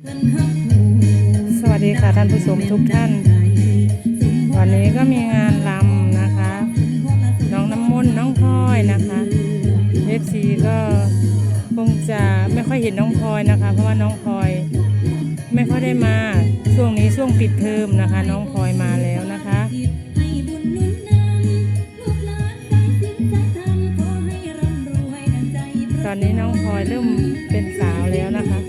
สวัสดีค่ะท่านผู้ชมทุกท่าน วันนี้ก็มีงานลำนะคะ น้องน้ำมนต์น้องพลอยนะคะเอฟซีก็คงจะไม่ค่อยเห็นน้องพลอยนะคะ เพราะว่าน้องพลอยไม่ค่อยได้มาช่วงนี้ช่วงปิดเทอมนะคะ น้องพลอยมาแล้วนะคะตอนนี้น้องพลอยเริ่มเป็นสาวแล้วนะคะ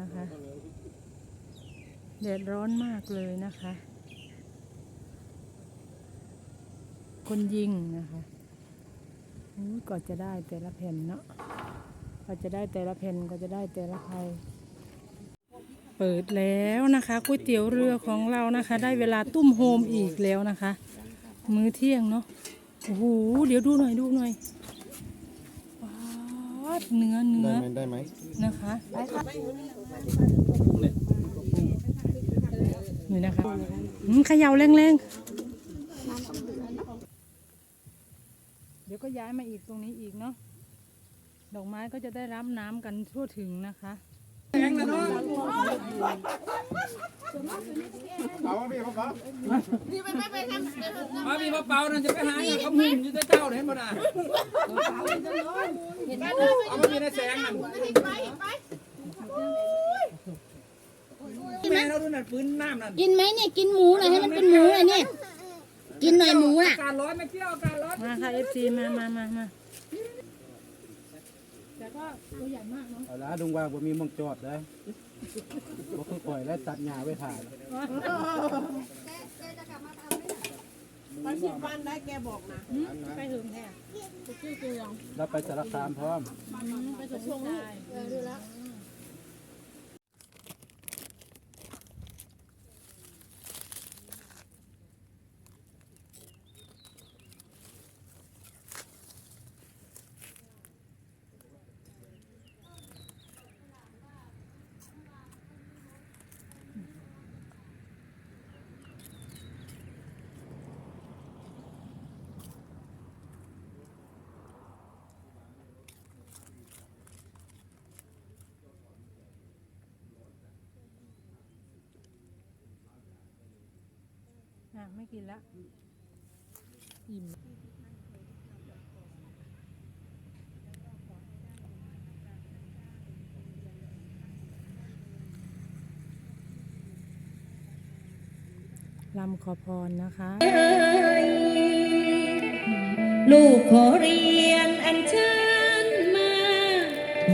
นะคะแดดร้อนมากเลยนะคะ คนยิงนะคะก็จะได้แต่ละแผ่นเนาะก็จะได้แต่ละแผ่นก็จะได้แต่ละใครเปิดแล้วนะคะก๋วยเตี๋ยวเรือของเรานะคะ ได้เวลาตุ้มโฮมอีกแล้วนะคะ มื้อเที่ยงเนาะโอ้โหเดี๋ยวดูหน่อยดูหน่อย ว้าวเนื้อเนื้ได้อไหมได้ไหมนะคะนี่นะคะอืมเขย่าแรงๆ เดี๋ยวก็ย้ายมาอีกตรงนี้อีกเนาะ ดอกไม้ก็จะได้รับน้ำกันทั่วถึงนะคะ เอาพี่พ่อครับมามีมะเปล่านั่นจะไปหาอย่างเขาหุ่นอยู่แต่เจ้าเห็นบ่น่ะเอามามีในแสงนั่นแม่เราดูนั่นปืนน้ำนั่นกินไหมเนี่ยกินหมูหน่อยให้มันเป็นหมูหน่อยเนี่ยกินหน่อยหมูอะการร้อนไม่เกี่ยวอากาศร้อนมาค่ะเอฟซีมามามามาเอาละดุงว่าบ่มีหมองจอดได้ บอกให้ปล่อยและตัดหญ้าไว้ถ่ายไปสิบวันได้แกบอกนะไปถึงแท้ไปชื่อเกลืองแล้วไปสารคามพร้อมไปส่งลูกชาย เออดูแล้ว อะ ไม่กินละอิ่มลำขอพรนะคะ ลูกขอเรียนอันเชิญมา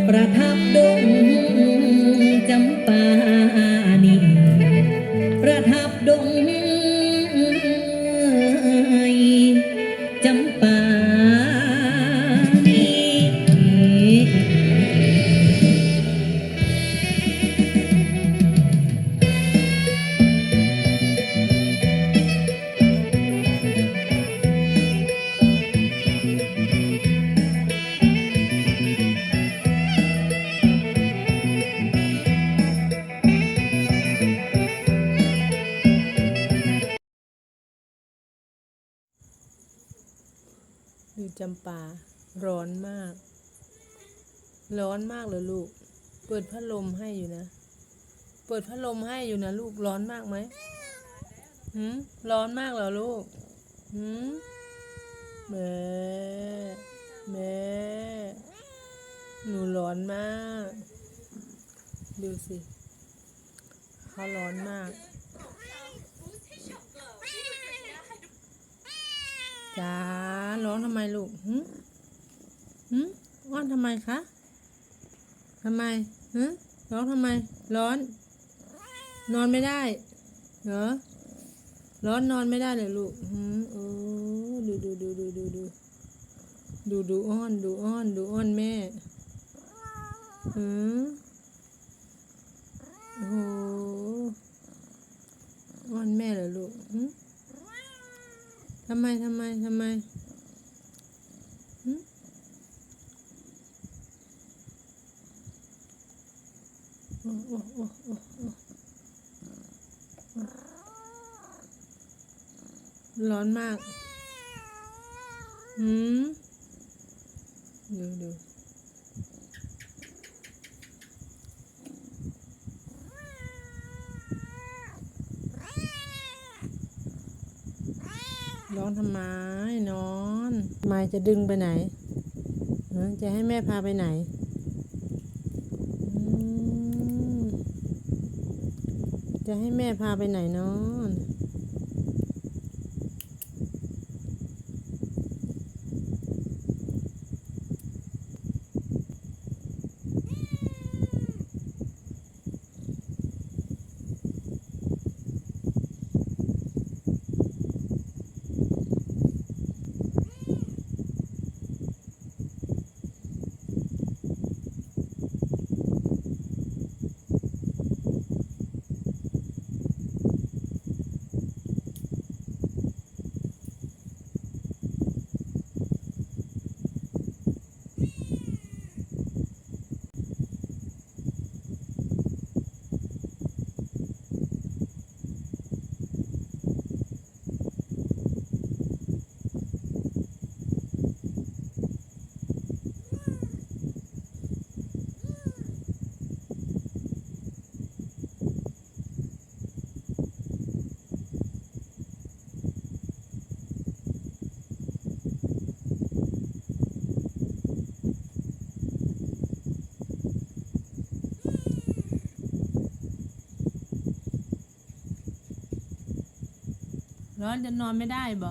ประทับดงจำปานีประทับดง ดูจำปา ร้อนมาก ร้อนมากเลยลูก เปิดพัดลมให้อยู่นะ เปิดพัดลมให้อยู่นะลูก ร้อนมากไหมหืมร้อนมากเหรอลูกหืมแม่แม่หนูร้อนมาก ดูสิ เขาร้อนมาก จ้าร้อนทำ ไมลูกหึหึร้อนทำไมคะทำไมหึร้อนทำไม ร้อน นอนไม่ได้เหรอร้อนนอนไม่ได้เลยลูกหืมโอ้ดูดูดูดูดูดูดูดูอ้อนดูอ้อนดูอ้อนแม่หืมโอ้โหอ้อนแม่เหรอลูกหืมทำไมทำไมทำไมหึโอ้โอ้โอ้โอ้โอ้ ร้อนมาก หืมดูดูร้อนทำไมนอนไมจะดึงไปไหน จะให้แม่พาไปไหนอืม จะให้แม่พาไปไหนนอน ร้อนจะนอนไม่ได้บ่